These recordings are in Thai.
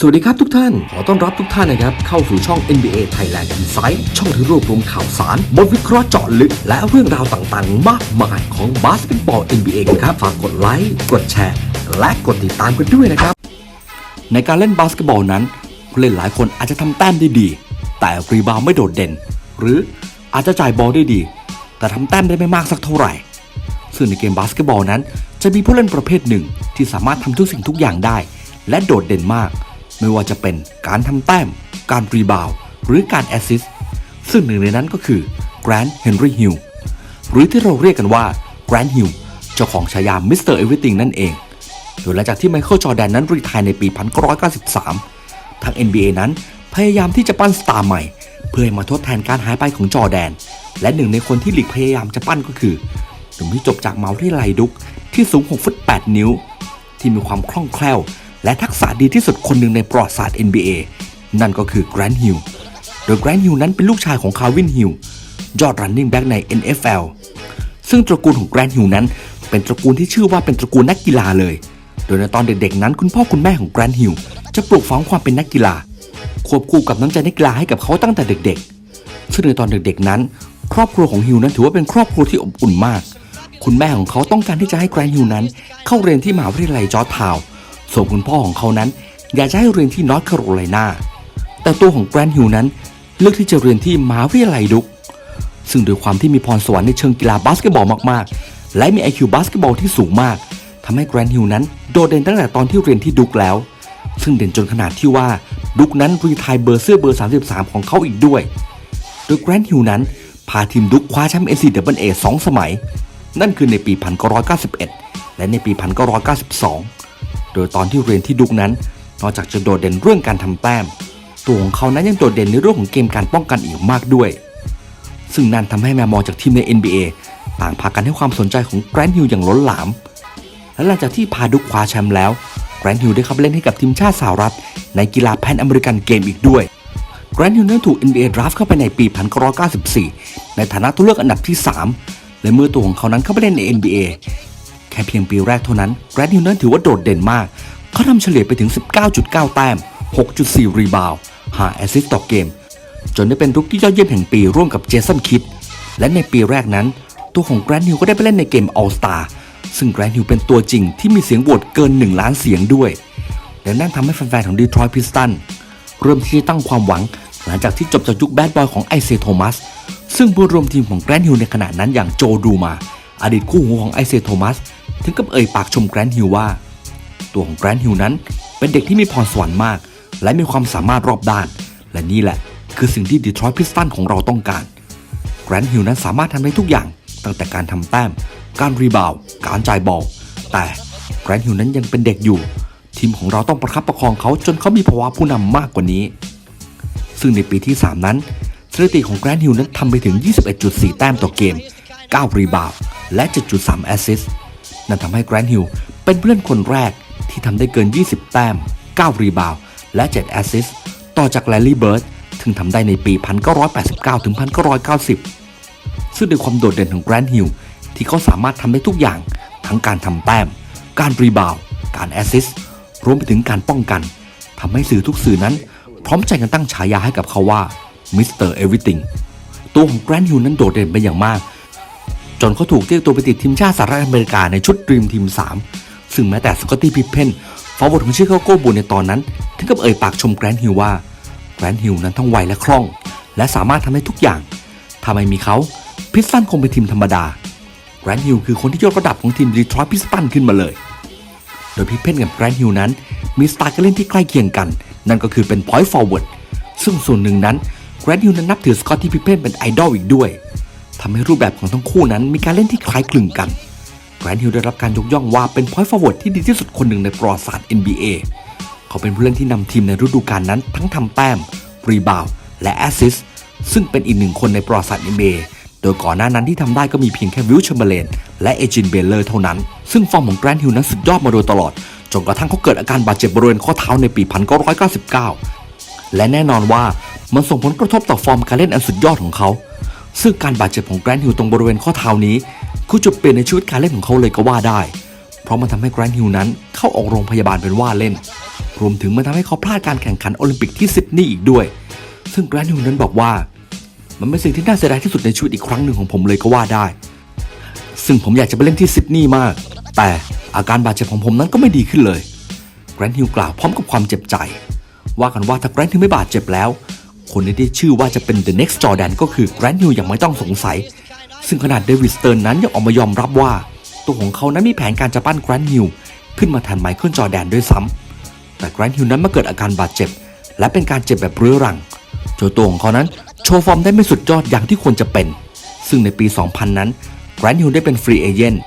สวัสดีครับทุกท่าน ขอต้อนรับทุกท่านนะครับ เข้าสู่ช่อง NBA Thailand Insight ช่องที่รวบรวมข่าวสาร บทวิเคราะห์เจาะลึก และเรื่องราวต่างๆ มากมายของบาสเกตบอล NBA กันครับ ฝากกดไลค์ กดแชร์ และกดติดตามกันด้วยนะครับ ในการเล่นบาสเกตบอลนั้นผู้เล่นหลายคนอาจจะทำแต้มได้ดี แต่รีบาวไม่โดดเด่น หรืออาจจะจ่ายบอลได้ดี แต่ทำแต้มได้ไม่มากสักเท่าไหร่ ซึ่งในเกมบาสเกตบอลนั้น จะมีผู้เล่นประเภทหนึ่งที่สามารถทำทุกสิ่งทุกอย่างได้ และโดดเด่นมาก ไม่ว่าจะเป็นการทำแต้ม การรีบาวหรือการแอสซิสซึ่งหนึ่งในนั้นก็คือแกรนท์เฮนรี่ฮิลหรือที่เราเรียกกันว่าแกรนท์ฮิลเจ้าของฉายามิสเตอร์เอเวอร์ติงนั่นเอง โดยหลังจากที่ไมเคิลจอแดนนั้นรีทายในปี 1993 ทาง NBA นั้นพยายามที่จะปั้นสตาร์ใหม่ เพื่อให้มาทดแทนการหายไปของจอแดน และหนึ่งในคนที่หลีกพยายามจะปั้นก็คือหนุ่มที่จบจากเมาที่ไลดุกที่สูง 6 ฟุต 8 นิ้ว ที่มีความคล่องแคล่ว และทักษะดีที่สุดคนหนึ่งในประวัติศาสตร์ NBA นั่นก็คือแกรนท์ฮิลโดยแกรนท์ฮิลนั้นเป็นลูกชายของคาร์วินฮิลยอดรันนิ่งแบ็กใน NFL ซึ่งตระกูลของแกรนท์ฮิลนั้น เป็นตระกูลที่ชื่อว่าเป็นตระกูลนักกีฬาเลย โดยในตอนเด็กๆนั้นคุณพ่อคุณแม่ของแกรนท์ฮิลจะปลูกฝังความเป็นนักกีฬา ควบคู่กับน้ำใจนักกีฬาให้กับเขาตั้งแต่เด็กๆ ซึ่งในตอนเด็กๆนั้น ครอบครัวของฮิลนั้นถือว่าเป็นครอบครัวที่อบอุ่นมาก คุณแม่ของเขาต้องการที่จะให้แกรนท์ฮิลนั้น เข้าเรียนที่มหาวิทยาลัยจอร์จทาวน์ ส่วนคุณพ่อของเขานั้น อยากจะให้เรียนที่นอร์ทแคโรไลนาแต่ตัวของแกรนฮิลนั้น เลือกที่จะเรียนที่มหาวิทยาลัยดุก ซึ่งโดยความที่มีพรสวรรค์ในเชิงกีฬาบาสเกตบอลมากๆ และมี IQ บาสเกตบอลที่สูงมากทำให้แกรนฮิลนั้นโดดเด่นตั้งแต่ตอนที่เรียนที่ดุกแล้ว ซึ่งเด่นจนขนาดที่ว่าดุกนั้นรีทายเบอร์เสื้อเบอร์ 33 ของเขาอีกด้วย โดยแกรนฮิลนั้นพาทีมดุกคว้าแชมป์ NCAA สองสมัย นั่นคือในปี 1991 และในปี 1992 โดยตอนที่เรียนที่ดุกนั้น นอกจากจะโดดเด่นเรื่องการทำแต้ม ตัวของเขานั้นยังโดดเด่นในเรื่องของเกมการป้องกันอีกมากด้วย ซึ่งนั่นทำให้แมวมองจากทีมใน NBA ต่างพากันให้ความสนใจของแกรนท์ฮิลอย่างล้นหลาม และหลังจากที่พาดุกคว้าแชมป์แล้วแกรนท์ฮิลได้เข้าไปเล่นให้กับทีมชาติสหรัฐ ในกีฬาแพนอเมริกันเกมอีกด้วยแกรนท์ฮิลนั้นถูก NBA ดราฟต์เข้าไปในปี 1994 ในฐานะตัวเลือกอันดับที่ 3 และเมื่อตัวของเขานั้นเข้าไปเล่นใน NBA ค่เพียงปีแรกเท่านั้นแกรนท์ฮิลนั้นถือว่าโดดเด่นมาก เขาทำเฉลี่ยไปถึง 19.9 แต้ม 6.4 รีบาวด์5แอสซิสต์ต่อเกม จนได้เป็นรุกที่ยอดเยี่ยมแห่งปีร่วมกับเจสันคิด และในปีแรกนั้น ตัวของแกรนท์ฮิลก็ได้ไปเล่นในเกม All Star ซึ่งแกรนท์ฮิลเป็นตัวจริงที่มีเสียงโหวตเกิน 1 ล้านเสียงด้วยและนั่นทำให้แฟนๆของดีทรอยต์พิสตันเริ่มที่จะตั้งความหวัง หลังจากที่จบจากยุคแบดบอยของไอเซโทมัสซึ่งผู้ร่วมทีมของแกรนท์ฮิลในขณะนั้นอย่างโจดูมา อดีตคู่หูของไอเซโทมัส ถึงกับเอ่ยปากชมแกรนท์ฮิลว่า ตัวของแกรนท์ฮิลนั้นเป็นเด็กที่มีพรสวรรค์มาก และมีความสามารถรอบด้าน และนี่แหละ คือสิ่งที่ดีทรอยต์พิสตันของเราต้องการ แกรนท์ฮิลนั้นสามารถทำได้ทุกอย่าง ตั้งแต่การทำแต้ม การรีบาวการจ่ายบอลแต่แกรนท์ฮิลนั้นยังเป็นเด็กอยู่ ทีมของเราต้องประคับประคองเขาจนเขามีภาวะผู้นำมากกว่านี้ ซึ่งในปีที่ 3 นั้นสถิติของแกรนท์ฮิลนั้นทำไปถึง 21.4 แต้มต่อเกม 9 รีบาว และ 7.3 แอสซิสต์นั่นทำให้แกรนท์ฮิลเป็นผู้เล่นคนแรกที่ทำได้เกิน 20 แต้ม 9 รีบาวและ 7 แอสซิสต์ต่อจากแลลี่เบิร์ดถึงทำได้ในปี 1989 ถึง 1990 ซึ่งด้วยความโดดเด่นของแกรนท์ฮิลที่เขาสามารถทำได้ทุกอย่าง ทั้งการทำแต้ม การรีบาวการแอสซิสต์รวมไปถึงการป้องกันทำให้สื่อทุกสื่อนั้น พร้อมใจกันตั้งฉายาให้กับเขาว่ามิสเตอร์เอวิติงตัวของแกรนท์ฮิลนั้นโดดเด่นเป็นอย่างมาก จนเขาถูกเรียกตัวไปติดทีมชาติสหรัฐอเมริกาในชุดดรีมทีม 3 ซึ่งแม้แต่สกอตตี้พิพเพนฟอร์เวิร์ดของชิคาโกบูลในตอนนั้น ถึงกับเอ่ยปากชมแกรนท์ฮิลว่าแกรนท์ฮิลนั้นทั้งไวและคล่อง และสามารถทำได้ทุกอย่างถ้าไม่มีเขาพิสตันคงเป็นทีมธรรมดาแกรนท์ฮิลคือคนที่ยกระดับของทีมดีทรอยต์พิสตันขึ้นมาเลย โดยพิพเพนกับแกรนท์ฮิลนั้น มีสไตล์การเล่นที่ใกล้เคียงกัน นั่นก็คือเป็น point forward ซึ่งส่วนหนึ่งนั้นแกรนท์ฮิลนั้นนับถือสกอตที่พิพเพนเป็นไอดอลอีกด้วย ทำให้รูปแบบของทั้งคู่นั้นมีการเล่นที่คล้ายคลึงกันแกรนท์ฮิลได้รับการยกย่องว่าเป็น point forward ที่ดีที่สุดคนหนึ่งในประวัติศาสตร์ NBA เขาเป็นผู้เล่นที่นำทีมในฤดูกาลนั้นทั้งทำแต้ม รีบาวและแอสซิสซึ่งเป็นอีกหนึ่งคนในประวัติศาสตร์ NBA โดยก่อนหน้านั้นที่ทำได้ก็มีเพียงแค่วิลชัมเบเลนและเอจินเบลเลอร์เท่านั้น ซึ่งฟอร์มของแกรนท์ฮิลนั้นสุดยอดมาโดยตลอด จนกระทั่งเขาเกิดอาการบาดเจ็บบริเวณข้อเท้าในปี 1999 และแน่นอนว่ามันส่งผลกระทบต่อฟอร์มการเล่นอันสุดยอดของเขา ซึ่งการบาดเจ็บของแกรนฮิลตรงบริเวณข้อเท้านี้ คือจุดเปลี่ยนในชีวิตการเล่นของเขาเลยก็ว่าได้ เพราะมันทำให้แกรนฮิลนั้นเข้าออกโรงพยาบาลเป็นว่าเล่น รวมถึงมันทำให้เขาพลาดการแข่งขันโอลิมปิกที่ซิดนีย์อีกด้วย ซึ่งแกรนฮิลนั้นบอกว่า มันเป็นสิ่งที่น่าเสียดายที่สุดในชีวิตอีกครั้งหนึ่งของผมเลยก็ว่าได้ ซึ่งผมอยากจะไปเล่นที่ซิดนีย์มาก แต่อาการบาดเจ็บของผมนั้นก็ไม่ดีขึ้นเลยแกรนฮิลกล่าวพร้อมกับความเจ็บใจ ว่ากันว่าถ้าแกรนฮิลไม่บาดเจ็บแล้ว คนที่ได้ชื่อว่าจะเป็น the next Jordan ก็คือแกรนฮิลอย่างไม่ต้องสงสัย ซึ่งขนาดเดวิดสเติร์นนั้นยังออกมายอมรับว่า ตัวของเขานั้นมีแผนการจะปั้นแกรนฮิลขึ้นมาแทนไมเคิลจอแดนด้วยซ้ำ แต่แกรนฮิลนั้นมาเกิดอาการบาดเจ็บ และเป็นการเจ็บแบบเรื้อรังโจตัวของเขานั้นโชว์ฟอร์มได้ไม่สุดยอดอย่างที่ควรจะเป็น ซึ่งในปี 2000 นั้นแกรนฮิลได้เป็นฟรีเอเจนต์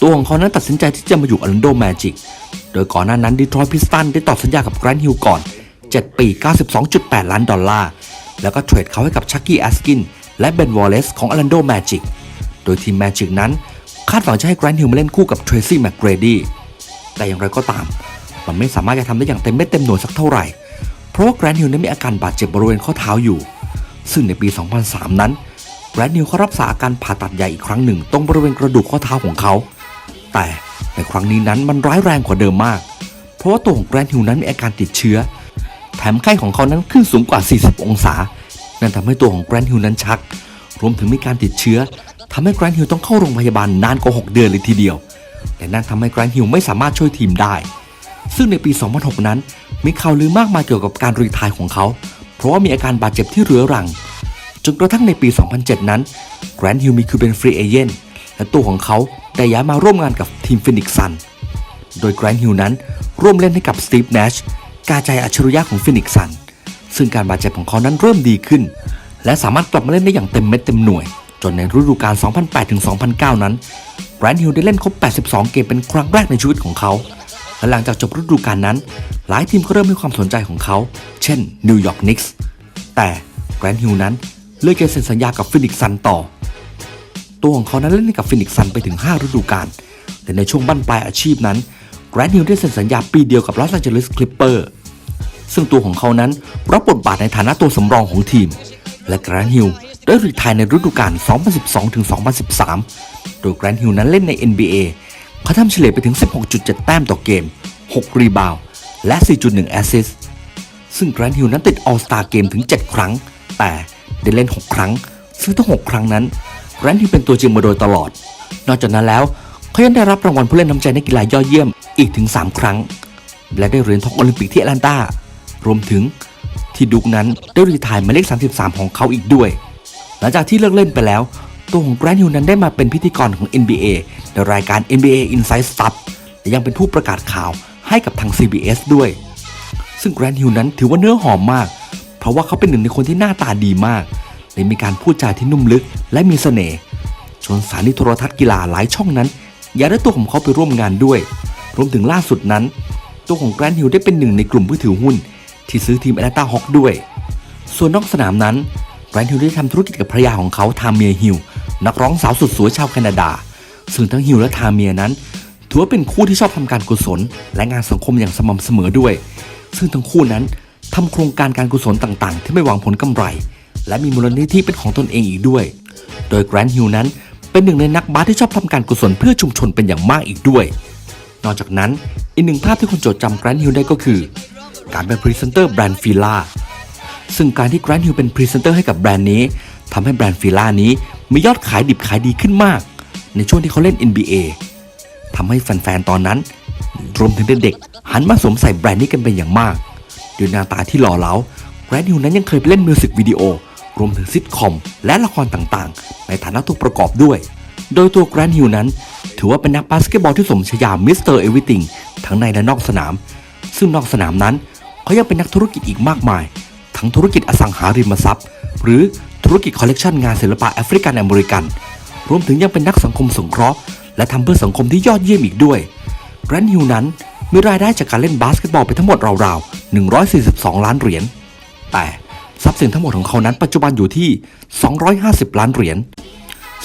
ตัวของเขานั้นตัดสินใจที่จะมาอยู่อลันโดแมจิก โดยก่อนหน้านั้นดีทรอยพิสตันได้ต่อสัญญากับแกรนฮิลก่อน 7 ปี 92.8 ล้านดอลลาร์ แล้วก็เทรดเขาให้กับชักกี้แอสกินและเบนวอลเลสของอ r ลันโดแมจิกโดยทีมแมจิกนั้น คาดหวังจะให้แกรนฮิลมาเล่นคู่กับเทรซี่แมคเกรดี้แต่อย่างไรก็ตาม มันไม่สามารถจะทำได้อย่างเต็มเม็ดเต็มหน่วยสักเท่าไหร่ เพราะว่าแกรนฮิลนั้นมีอาการบาดเจ็บบริเวณข้อเท้าอยู่ ซึ่งในปี 2003 นั้นแกรนฮิลเขารับสาอาการผ่าตัดใหญ่อีกครั้งหนึ่งตรงบริเวณกระดูกข้อเท้าของเขา แต่ในครั้งนี้นั้นมันร้ายแรงกว่าเดิมมาก เพราะว่าตัวของแกรนฮิลนั้นมีอาการติดเชื้อ มไข้ของเขานั้นขึ้นสูงกว่า 40 องศา นั่นทำให้ตัวของแกรนฮิลนั้นชัก รวมถึงมีการติดเชื้อทำให้แกรนฮิลต้องเข้าโรงพยาบาลนานกว่า 6 เดือนเลยทีเดียวและนั่นทำให้แกรนฮิลไม่สามารถช่วยทีมได้ ซึ่งในปี 2006 นั้น มีข่าวลือมากมายเกี่ยวกับการรีทายของเขา เพราะว่ามีอาการบาดเจ็บที่เรื้อรัง จนกระทั่งในปี 2007 นั้นแกรนฮิลมีคือเป็นฟรีเอเจนต์และตัวของเขาได้ย้ายมาร่วมงานกับทีมฟินิกซัน โดยแกรนฮิลนั้นร่วมเล่นให้กับสตีฟเนช กาใจอัจฉริยะของฟินิกซัน ซึ่งการบาดเจ็บของเขานั้นเริ่มดีขึ้น และสามารถกลับมาเล่นได้อย่างเต็มเม็ดเต็มหน่วย จนในฤดูกาล 2008-2009 นั้นแกรนด์ฮิลได้เล่นครบ 82 เกมเป็นครั้งแรกในชีวิตของเขา และหลังจากจบฤดูกาลนั้น หลายทีมก็เริ่มให้ความสนใจของเขา เช่นนิวยอร์กนิกส์แต่แกรนด์ฮิลนั้นเลือกจะเซ็นสัญญากับฟินิกซันต่อ ตัวของเขานั้นเล่นให้กับฟินิกซันไปถึง 5 ฤดูกาลแต่ในช่วงบั้นปลายอาชีพนั้น แกรนฮิลได้เซ็นสัญญาปีเดียวกับลอสแอนเจลิสคลิปเปอร์ซึ่งตัวของเขานั้นรับบทบาทในฐานะตัวสำรองของทีม และแกรนฮิลได้รีไทายในฤดูกาล 2012-2013 โดยแกรนฮิลนั้นเล่นใน NBA เขาทำเฉลี่ยไปถึง 16.7 แต้มต่อเกม 6 รีบาวและ 4.1 แอสซิสซึ่งแกรนฮิลนั้นติด All Star เกมถึง 7 ครั้ง แต่ได้เล่น 6 ครั้ง ซึ่งทั้ง 6 ครั้งนั้นแกรนฮิลเป็นตัวจริงมาโดยตลอด นอกจากนั้นแล้ว เขายังได้รับรางวัลผู้เล่นน้ำใจนักกีฬายอดเยี่ยมอีกถึง 3 ครั้ง และได้เหรียญทองโอลิมปิกที่แอตแลนตารวมถึงที่ดุกนั้นได้รีทายหมายเลข 33 ของเขาอีกด้วย หลังจากที่เลิกเล่นไปแล้ว ตัวของแกรนฮิลนั้นได้มาเป็นพิธีกรของ NBA ในรายการ NBA Inside Stuff และยังเป็นผู้ประกาศข่าวให้กับทาง CBS ด้วย ซึ่งแกรนฮิลนั้นถือว่าเนื้อหอมมาก เพราะว่าเขาเป็นหนึ่งในคนที่หน้าตาดีมากและมีการพูดจาที่นุ่มลึกและมีเสน่ห์จนสถานีโทรทัศน์กีฬาหลายช่องนั้น อยากได้ตัวของเขาไปร่วมงานด้วย รวมถึงล่าสุดนั้น ตัวของแกรนฮิลได้เป็นหนึ่งในกลุ่มผู้ถือหุ้น ที่ซื้อทีมแอตแลนตาฮอคด้วย ส่วนนอกสนามนั้นแกรนฮิลได้ทำธุรกิจกับภรรยาของเขาทามเมียฮิลนักร้องสาวสุดสวยชาวแคนาดา ซึ่งทั้งฮิลและทามเมียนั้น ถือว่าเป็นคู่ที่ชอบทำการกุศล และงานสังคมอย่างสม่ำเสมอด้วย ซึ่งทั้งคู่นั้นทำโครงการการกุศลต่างๆ ที่ไม่หวังผลกำไร และมีมูลนิธิเป็นของตนเองอีกด้วย โดยแกรนฮิลนั้น เป็นหนึ่งในนักบาสที่ชอบทำการกุศลเพื่อชุมชนเป็นอย่างมากอีกด้วย นอกจากนั้นอีกหนึ่งภาพที่คนจดจำแกรนด์ฮิลได้ก็คือ การเป็นพรีเซนเตอร์แบรนด์ฟิล่าซึ่งการที่แกรนด์ฮิลเป็นพรีเซนเตอร์ให้กับแบรนด์นี้ทำให้แบรนด์ฟิล่านี้มียอดขายดิบขายดีขึ้นมาก ในช่วงที่เขาเล่น NBA ทำให้แฟนๆตอนนั้น รวมถึงเด็กๆหันมาสวมใส่แบรนด์นี้กันเป็นอย่างมากด้วยหน้าตาที่หล่อเหลาแกรนด์ฮิลนั้นยังเคยไปเล่นมิวสิกวิดีโอ รวมถึงซิทคอม และละครต่างๆ ในฐานะตัวประกอบด้วย โดยตัวแกรนฮิลนั้น ถือว่าเป็นนักบาสเกตบอลที่สมฉายามิสเตอร์เอวิติงทั้งในและนอกสนาม ซึ่งนอกสนามนั้นเขายังเป็นนักธุรกิจอีกมากมาย ทั้งธุรกิจอสังหาริมทรัพย์ หรือธุรกิจคอลเลกชันงานศิลปะแอฟริกันอเมริกัน รวมถึงยังเป็นนักสังคมสงเคราะห์ และทำเพื่อสังคมที่ยอดเยี่ยมอีกด้วยแกรนฮิลนั้นมีรายได้จากการเล่นบาสเกตบอลไปทั้งหมดราวๆ 142 ล้านเหรียญ แต่ ทรัพย์สินทั้งหมดของเขานั้นปัจจุบันอยู่ที่ 250 ล้านเหรียญ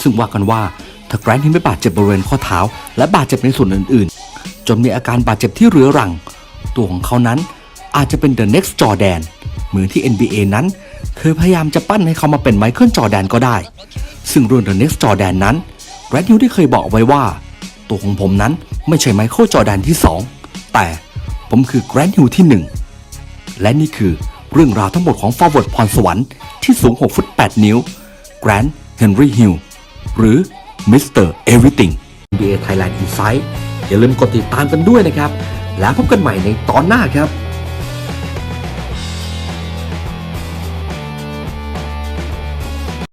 ซึ่งว่ากันว่าถ้าแกรนฮิลไม่บาดเจ็บบริเวณข้อเท้า และบาดเจ็บในส่วนอื่นๆ จนมีอาการบาดเจ็บที่เรื้อรัง ตัวของเขานั้นอาจจะเป็น the next Jordan เหมือนที่ NBA นั้นเคยพยายามจะปั้นให้เขามาเป็นไมเคิลจอแดนก็ได้ ซึ่งเรื่อง the next Jordan นั้นแรดฮิลได้เคยบอกไว้ว่า ตัวของผมนั้นไม่ใช่ไมเคิลจอแดนที่ 2 แต่ผมคือแกรนด์ฮิลที่ 1 และนี่คือ เรื่องราวทั้งหมดของฟอร์เวิร์ดพรสวรรค์ที่สูง 6 ฟุต 8 นิ้วแกรนด์เฮนรี่ฮิลหรือมิสเตอร์เอวิติง NBA Thailand Insight อย่าลืมกดติดตามกันด้วยนะครับ แล้วพบกันใหม่ในตอนหน้าครับ